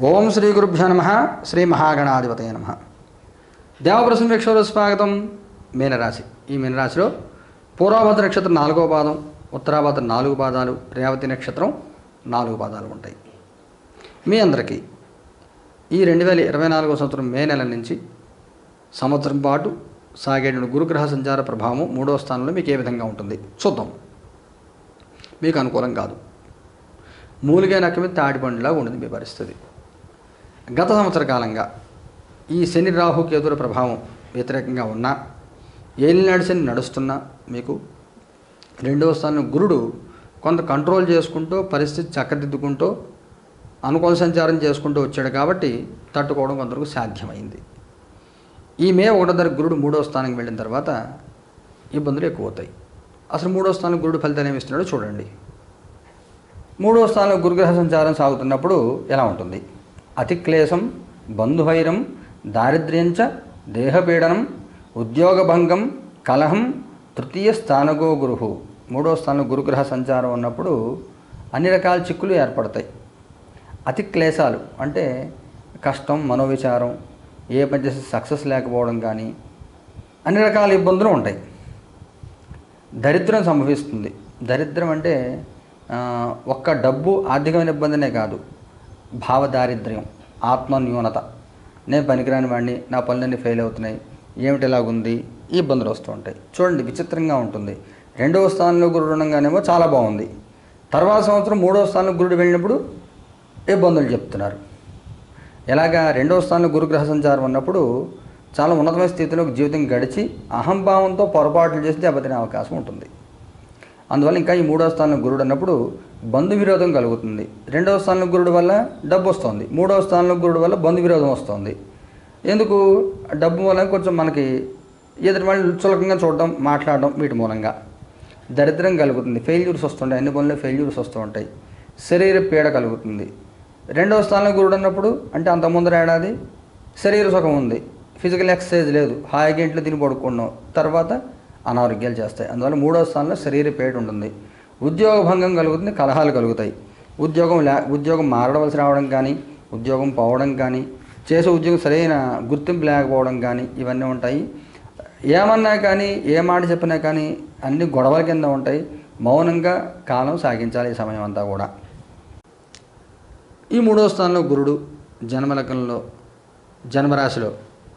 శ్రీ గురుభ్యో నమ శ్రీ మహాగణాధిపతయ నమ. దేవప్రసం వీక్షకులు స్వాగతం మీనరాశి. ఈ మీనరాశిలో పూర్వభద్ర నక్షత్రం నాలుగో పాదం ఉత్తరాభద్ర నాలుగు పాదాలు రేవతి నక్షత్రం నాలుగు పాదాలు ఉంటాయి. మీ అందరికీ ఈ రెండు వేల ఇరవై నాలుగో సంవత్సరం మే నెల నుంచి సంవత్సరం పాటు సాగేటువంటి గురుగ్రహ సంచార ప్రభావం మూడో స్థానంలో మీకు ఏ విధంగా ఉంటుంది? చూద్దాం. మీకు అనుకూలం కాదు. మూలిగా నక్క మీద తాడిపండులాగా ఉండదు మీ పరిస్థితి. గత సంవత్సర కాలంగా ఈ శని రాహు కేతుల ప్రభావం వ్యతిరేకంగా ఉన్నా ఏలినాడు శని నడుస్తున్నా మీకు రెండవ స్థానం గురుడు కొంత కంట్రోల్ చేసుకుంటూ పరిస్థితి చక్కదిద్దుకుంటూ అనుకూల సంచారం చేసుకుంటూ వచ్చాడు కాబట్టి తట్టుకోవడం కొంతవరకు సాధ్యమైంది. ఈ మే ఒకటో తారీఖు గురుడు మూడో స్థానానికి వెళ్ళిన తర్వాత ఇబ్బందులు ఎక్కువ అవుతాయి అసలు మూడో స్థానం గురుడు ఫలితాలు ఏమి ఇస్తున్నాడో చూడండి. మూడో స్థానంలో గురుగ్రహ సంచారం సాగుతున్నప్పుడు ఎలా ఉంటుంది? అతిక్లేశం బంధువైరం దారిద్ర్యంచ దేహపీడనం ఉద్యోగభంగం కలహం తృతీయ స్థానగో గురు మూడో స్థానం గురుగ్రహ సంచారం ఉన్నప్పుడు అన్ని రకాల చిక్కులు ఏర్పడతాయి. అతి క్లేశాలు అంటే కష్టం మనోవిచారం ఏ పని చేసి సక్సెస్ లేకపోవడం కానీ అన్ని రకాల ఇబ్బందులు ఉంటాయి. దరిద్రం సంభవిస్తుంది. దరిద్రం అంటే ఒక్క డబ్బు ఆర్థికమైన ఇబ్బందినే కాదు. భావ దారిద్ర్యం ఆత్మన్యూనత. నేను పనికిరాని వాడిని నా పనులన్నీ ఫెయిల్ అవుతున్నాయి. ఏమిటి ఇలాగుంది ఇబ్బందులు వస్తూ ఉంటాయి. చూడండి విచిత్రంగా ఉంటుంది. రెండవ స్థానంలో గురుడు ఉండగానేమో చాలా బాగుంది. తర్వాత సంవత్సరం మూడవ స్థానంలో గురుడు వెళ్ళినప్పుడు ఇబ్బందులు చెప్తున్నారు. ఎలాగా? రెండవ స్థానంలో గురుగ్రహ సంచారం ఉన్నప్పుడు చాలా ఉన్నతమైన స్థితిలో జీవితం గడిచి అహంభావంతో పొరపాట్లు చేసి దెబ్బతినే అవకాశం ఉంటుంది. అందువల్ల ఇంకా ఈ మూడవ స్థానంలో గురుడు అన్నప్పుడు బంధు విరోధం కలుగుతుంది. రెండవ స్థానంలో గురుడు వల్ల డబ్బు వస్తుంది. మూడవ స్థానంలో గురుడు వల్ల బంధు విరోధం వస్తుంది. ఎందుకు? డబ్బు వల్ల కొంచెం మనకి ఎదుటి వాళ్ళు చులకంగా చూడడం మాట్లాడడం వీటి మూలంగా. దరిద్రం కలుగుతుంది. ఫెయిల్యూర్స్ వస్తుంటాయి. అన్ని పనులు ఫెయిల్యూర్స్ వస్తూ ఉంటాయి. శరీర పీడ కలుగుతుంది. రెండవ స్థానంలో గురుడు అన్నప్పుడు అంటే అంత ముందర ఏడాది శరీర సుఖం ఉంది. ఫిజికల్ ఎక్సర్సైజ్ లేదు. హాయిగా ఇంట్లో తిని పడుకున్నాం. తర్వాత అనారోగ్యాలు చేస్తాయి. అందువల్ల మూడో స్థానంలో శరీర పేట ఉంటుంది. ఉద్యోగ భంగం కలుగుతుంది కలహాలు కలుగుతాయి. ఉద్యోగం లే ఉద్యోగం మారడవలసి రావడం కానీ ఉద్యోగం పోవడం కానీ చేసే ఉద్యోగం సరైన గుర్తింపు లేకపోవడం కానీ ఇవన్నీ ఉంటాయి. ఏమన్నా కానీ ఏ మాట చెప్పినా కానీ అన్ని గొడవల కింద ఉంటాయి. మౌనంగా కాలం సాగించాలి ఈ సమయం అంతా కూడా. ఈ మూడో స్థానంలో గురుడు జన్మలకంలో జన్మరాశిలో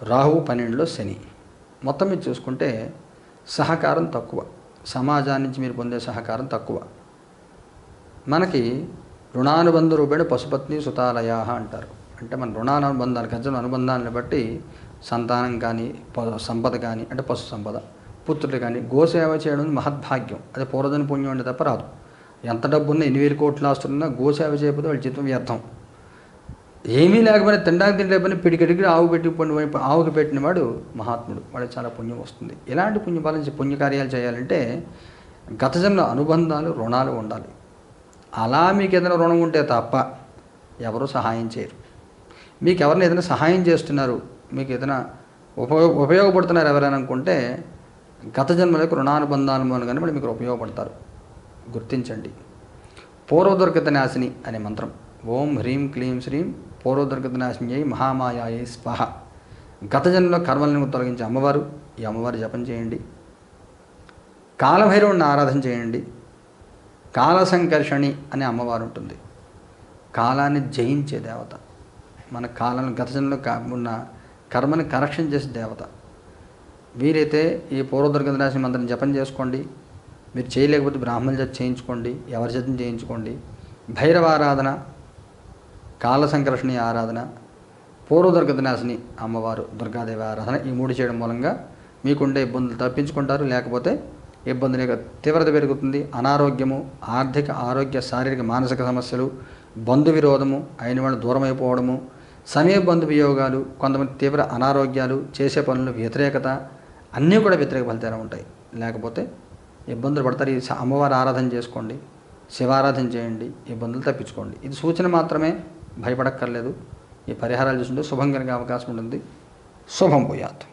రాహువు పన్నెండులో శని. మొత్తం మీద చూసుకుంటే సహకారం తక్కువ. సమాజాన్ని నుంచి మీరు పొందే సహకారం తక్కువ. మనకి రుణానుబంధ రూపేణ పశుపత్ని సుతాలయ అంటారు. అంటే మన రుణానుబంధాలు గజం అనుబంధాలను బట్టి సంతానం కానీ ప- సంపద కానీ అంటే పశు సంపద పుత్రులు కానీ గోసేవ చేయడం మహద్భాగ్యం. అది పూర్వజన పుణ్యం అంటే తప్ప రాదు. ఎంత డబ్బున్నా ఎన్ని వేల కోట్లు ఆస్తున్నా గోసేవ చేయకపోతే వాళ్ళ జీవితం వ్యర్థం. ఏమీ లేకపోయినా తినడానికి తినలేకపోయినా పిడికిడికి ఆవు పెట్టి పొన్ని- ఆవుకి పెట్టినవాడు మహాత్ముడు. వాడికి చాలా పుణ్యం వస్తుంది. ఎలాంటి పుణ్యఫలం పుణ్యకార్యాలు చేయాలంటే గత జన్మ అనుబంధాలు రుణాలు ఉండాలి. అలా మీకు ఏదైనా రుణం ఉంటే తప్ప ఎవరు సహాయం చేయరు. మీకు ఎవరిని ఏదైనా సహాయం చేస్తున్నారు మీకు ఏదైనా ఉపయోగ ఉపయోగపడుతున్నారు ఎవరైనా అనుకుంటే గత జన్మలకు రుణానుబంధాల మూలంగానే వాళ్ళు మీకు ఉపయోగపడతారు. గుర్తించండి. పూర్వదుర్గత నాశిని అనే మంత్రం. ఓం హ్రీం క్లీం శ్రీం పూర్వదుర్గత నాశిని అయి మహామాయాయే స్వాహ. గత జన్మలో కర్మలను తొలగించే అమ్మవారు ఈ అమ్మవారి జపం చేయండి. కాలభైరవుడిని ఆరాధన చేయండి. కాల సంకర్షణి అనే అమ్మవారు ఉంటుంది. కాలాన్ని జయించే దేవత. మన కాలం గత జన్మలో ఉన్న కర్మని కరెక్షన్ చేసే దేవత. వీరైతే ఈ పూర్వదుర్గత రాశి మంత్రం జపం చేసుకోండి. మీరు చేయలేకపోతే బ్రాహ్మణ జత చేయించుకోండి. ఎవరి జతం చేయించుకోండి. భైరవ ఆరాధన కాల సంకర్షణి ఆరాధన పూర్వదుర్గదనాశిని అమ్మవారు దుర్గాదేవి ఆరాధన ఈ మూడు చేయడం మూలంగా మీకుండే ఇబ్బందులు తప్పించుకుంటారు. లేకపోతే ఇబ్బందుల యొక్క తీవ్రత పెరుగుతుంది. అనారోగ్యము ఆర్థిక ఆరోగ్య శారీరక మానసిక సమస్యలు బంధు విరోధము అయిన వాళ్ళు దూరం అయిపోవడము సమయ బంధు వియోగాలు కొంతమంది తీవ్ర అనారోగ్యాలు చేసే పనులు వ్యతిరేకత అన్నీ కూడా వ్యతిరేక ఫలితాలు ఉంటాయి. లేకపోతే ఇబ్బందులు పడతారు. ఈ అమ్మవారు అమ్మవారి ఆరాధన చేసుకోండి శివారాధన చేయండి ఇబ్బందులు తప్పించుకోండి. ఇది సూచన మాత్రమే. భయపడక్కర్లేదు. ఈ పరిహారాలు చూసుంటే శుభం అవకాశం ఉంటుంది. శుభం పోయాత్